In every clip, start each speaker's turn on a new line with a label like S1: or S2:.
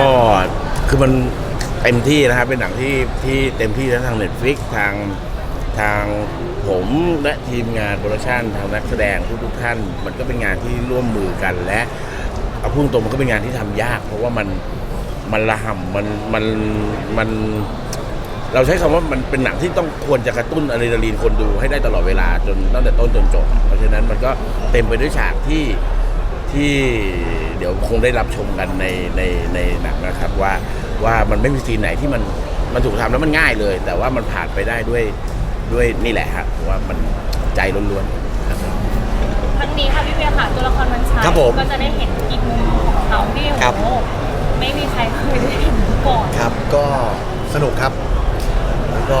S1: ก็คือมันเต็มที่นะครับ เป็นหนังที่ที่เต็มที่ทั้งทาง Netflix ทางทางผมและทีมงานโปรดักชันทางนักแสดงทุกๆท่าน มันก็เป็นงานที่ร่วมมือกันและเอาพูดตรงมันก็เป็นงานที่ทำยาก เพราะว่ามันมันระห่ำมันมันมัน เราใช้คำว่ามันเป็นหนังที่ต้องควรจะกระตุ้นอะดรีนาลีนคนดูให้ได้ตลอดเวลาจนตั้งแต่ต้นจนจบ เพราะฉะนั้นมันก็เต็มไปด้วยฉากที่ที่ เดี๋ยวคงได้รับชมกันในในในหนังนะครับว่าว่ามันไม่มีซีนไหนที่มันมันถูกทำแล้วมันง่ายเลย แต่ว่ามันผ่านไปได้ด้วยด้วยนี่แหละครับว่ามันใจล้วนๆนะครับ
S2: ครั้งนี้ค่ะพี่เวียค่ะตัวละครวันชัย
S3: ครับผม
S2: ก็จะได้เห็นอีกมุมของเขาที่
S3: ครับ
S2: โอ้โหไม่มีใครเคยได้เห็นมาก่อน
S3: ครับก็สนุกครับแล้วก็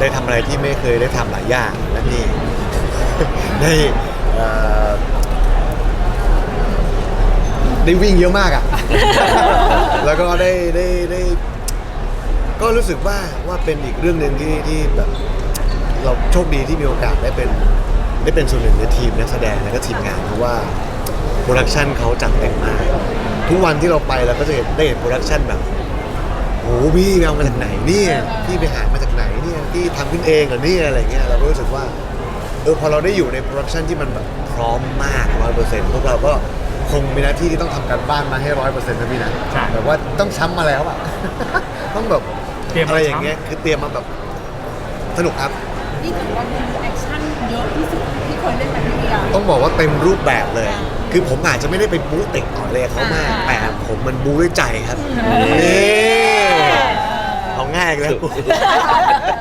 S3: ได้ทำอะไรที่ไม่เคยได้ทำหลายอย่างและนี่ ได้เอ่อ ได้วิ่งเยอะมากอะ แล้วก็ได้ได้ได้ ก็รู้สึกว่าว่าเป็นอีกเรื่องหนึ่งที่ที่แบบเราโชคดีที่มีโอกาสได้เป็นได้เป็นส่วนหนึ่งในทีมนักแสดงและก็ทีมงานเพราะว่าโปรดักชันเขาจัดเต็มมากทุกวันที่เราไปเราก็จะเห็นได้เห็นโปรดักชันแบบโอ้โหพี่ไปเอามาจากไหนเนี่ยพี่ไปหามาจากไหนเนี่ยพี่ทำขึ้นเองเหรอเนี่ยอะไรเงี้ยเราก็รู้สึกว่าเออพอเราได้อยู่ในโปรดักชันที่มันแบบพร้อมมากร้อยเปอร์เซ็นต์พวกเราก็ คงมีหน้าที่ที่ต้องทำการบ้านมาให้ร้อยเปอร์เซ็นต์นะพี่นะ
S4: ใช่
S3: แบบว่าต้องช้ำมาแล้วอะต้องแบบ
S4: เตรียมมา
S3: อะไรอย่าง
S4: ช้ำ
S3: เงี้ยคือเตรียมมาแบบสนุกครับ
S5: นี่ถือว่าเป็นแอคชั่นเยอะที่สุดที่เคยเล่นแบบนี้อะ
S3: ต้องบอกว่าเต็มรูปแบบเลย คือผมอาจจะไม่ได้ไปบู๊เตะต่อยเลยเขามากแต่ผมมันบู๊ด้วยใจครับนี่เอาง่ายเลย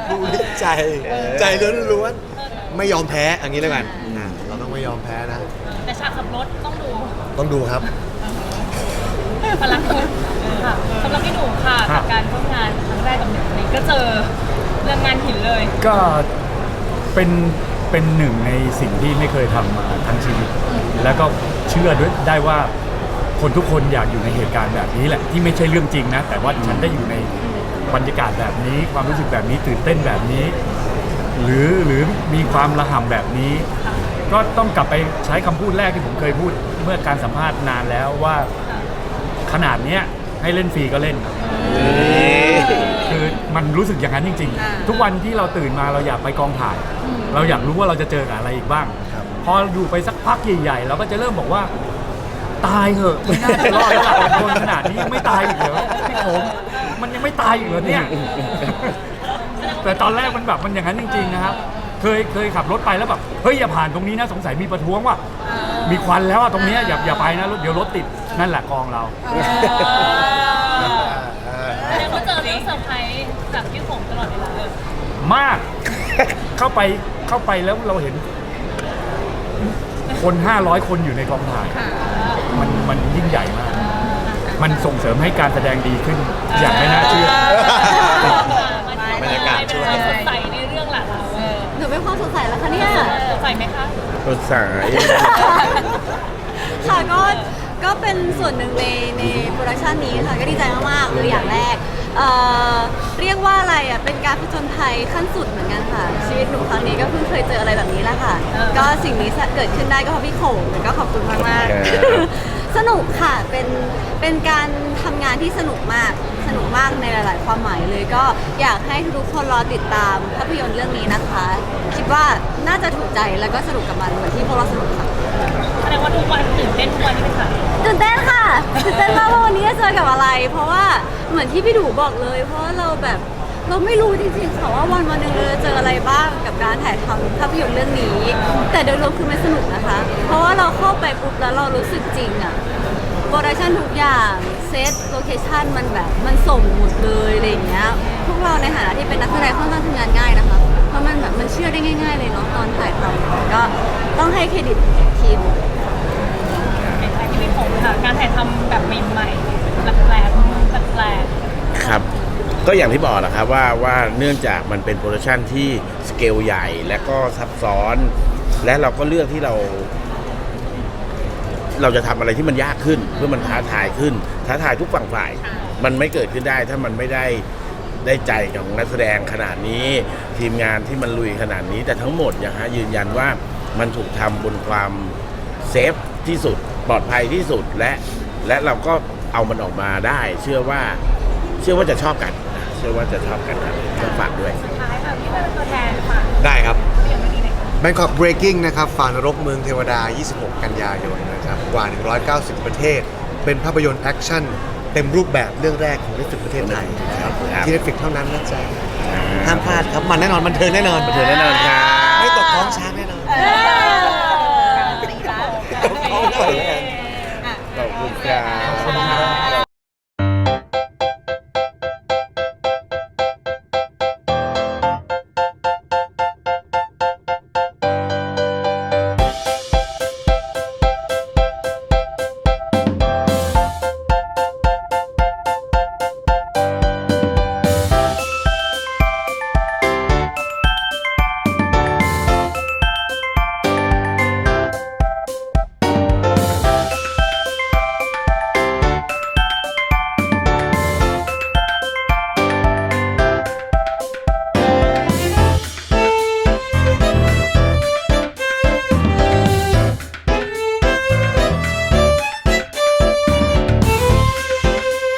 S3: บู๊ด้วยใจ ใจล้วนๆไม่ยอมแพ้อย่างนี้แล้วกันอะ เราต้องไม่ยอมแพ้นะ
S2: แต่ฉากขับรถต้องดู
S3: ต้องดูครับ
S2: พลังคนค่ะสำหรับพี่หนูค่ะ
S4: ครั
S2: กับบการร่วมงานครั้งแรกกับหนึ่งนี้ก็เจอเรื่องงานหินเลย
S4: ก็เป็นเป็นหนึ่งในสิ่งที่ไม่เคยทำมาทั้งชีวิต แล้วก็เชื่อด้วยได้ว่าคนทุกคนอยากอยู่ในเหตุการณ์แบบนี้แหละที่ไม่ใช่เรื่องจริงนะ แต่ว่าฉันได้อยู่ในบรรยากาศแบบนี้ ความรู้สึกแบบนี้ตื่นเต้นแบบนี้ หรือหรือมีความระห่ำแบบนี้ ก็ต้องกลับไปใช้คำพูดแรกที่ผมเคยพูดเมื่อการสัมภาษณ์นานแล้วว่าขนาดเนี้ยให้เล่นฟรีก็เล่น คือมันรู้สึกอย่างนั้นจริงๆทุกวันที่เราตื่นมาเราอยากไปกองถ่าย เราอยากรู้ว่าเราจะเจอกับอะไรอีกบ้าง
S3: ครับ
S4: พออยู่ไปสักพักใหญ่ๆ เราก็จะเริ่มบอกว่า ตายเหอะไม่น่าจะรอดแล้วล่ะคนขนาดนี้ยังไม่ตายอีกเหรอพี่ผมมันยังไม่ตายอีกเหรอเนี่ย แต่ตอนแรกมันแบบมันอย่างนั้นจริงๆนะครับ เคยเคยขับรถไปแล้วแบบเฮ้ยอย่าผ่านตรงนี้นะสงสัยมีประท้วงว่ะมีควันแล้วอะตรงเนี้ยอย่าอย่าไปนะเดี๋ยวรถติดนั่นแหละกองเรา
S2: แล้วก็เจอเรื่องเซอร์ไพรส์จากพี่ผมตลอดเวลาเลย
S4: มาก เข้าไปเข้าไปแล้วเราเห็น คนห้าร้อยคนอยู่ในกองถ่าย มันมันยิ่งใหญ่มาก มันส่งเสริมให้การแสดงดีขึ้น อย่างไม่น่าเชื่อ
S3: บรรยากาศ
S2: เป็น
S3: ช่วย
S2: ความสดใสใน เป็
S5: นความสดใสแล้วคะเนี่ย
S2: สดใสไหมคะ
S1: รถสาย
S5: ค่ะก็ก็เป็นส่วนหนึ่งในในโปรดักชันนี้ค่ะ ก็ดีใจมากๆเลยอย่างแรกเอ่อเรียกว่าอะไรอะเป็นการผจญภัยขั้นสุดเหมือนกันค่ะ ชีวิตหนูครั้งนี้ก็เพิ่งเคยเจออะไรแบบนี้แหละค่ะก็สิ่งนี้เกิดขึ้นได้ก็เพราะพี่โขงก็ขอบคุณมากมากๆสนุกค่ะ เป็น เป็นการทำงานที่สนุกมาก สนุกมากในหลาย ๆ ความหมายเลยก็อยากให้ทุกๆคนรอติดตามภาพยนตร์เรื่องนี้นะคะคิ ดว่าน่าจะถูกใจแล้วก็สนุกกับมันเหมือนที่พวกเราสนุกค่ะ
S2: แสดงว่าทุกวันตื่นเต้นทุกวันที่ไปถ่าย
S5: ตื่นเต้นค่ะตื่นเต้นมากว่าวันนี้จะเจอกับอะไร เพราะว่าเหมือนที่พี่ดูบอกเลย เพราะว่าเราแบบเราไม่รู้จริงๆค่ะว่าวันวันหนึ่งเราจะเจออะไรบ้างกับการถ่ายทำภาพยนตร์เรื่องนี้ แต่โดยรวมคือมันสนุกนะคะ เพราะว่าเราเข้าไปปุ๊บแล้วเรารู้สึกจริงอะโปรดักชันทุกอย่างเซตโลเคชันมันแบบมันส่งหมดเลยอะไรอย่างเงี้ยพวกเราในฐานะที่เป็นนักแสดงค่อนข้างทำงานง่ายนะคะเพ ราะมันแบบมันเชื่อได้ง่าย ๆ เลยเนาะตอนถ่ายทำก็ต้องให้เครดิตทีม
S2: ในถ่ายที่พี่ผมค่ะ การถ่ายทำแบบใหม่ๆแปลกๆแปลก
S1: ครับ ก็อย่างที่บอกนะครับว่าว่าเนื่องจากมันเป็นโปรดักชันที่สเกลใหญ่และก็ซับซ้อน และเราก็เลือกที่เรา เราจะทำอะไรที่มันยากขึ้น เพื่อมันท้าทายขึ้น ท้าทายทุกฝั่งฝ่าย มันไม่เกิดขึ้นได้ถ้ามันไม่ได้ ได้ใจของนักแสดงขนาดนี้ ทีมงานที่มันลุยขนาดนี้ แต่ทั้งหมดอย่างฮะยืนยันว่ามันถูกทำบนความเซฟที่สุดปลอดภัยที่สุดและและเราก็เอามันออกมาได้ เชื่อว่าเชื่อว่าจะชอบกันนะเชื่อว่าจะชอบกันครับต้องฝากด้วย
S2: สุดท้ายค่ะพี่เป็นตัวแทนค่ะ
S3: ได้ครับ
S2: เดี๋ยวไม่ดีไหนอย
S3: Bangkok Breaking นะครับฝ่านรกเมืองเทวดา 26 กันยายนนะครับ กว่า 190 ประเทศ เป็นภาพยนตร์แอคชั่น เต็มรูปแบบเรื่องแรกของเรื่องประเทศไทยที่
S1: เล็ก
S3: ฟิกเท่านั้นนะจ๊ะห้ามพลาดครับมันแน่นอนมันเทิงแน่นอน
S1: มันเทิงแน่นอนครับไม่
S3: ตกท้องช้างแน่นอน
S2: ตกท้องไปแล้ว
S1: ขอบคุณครับ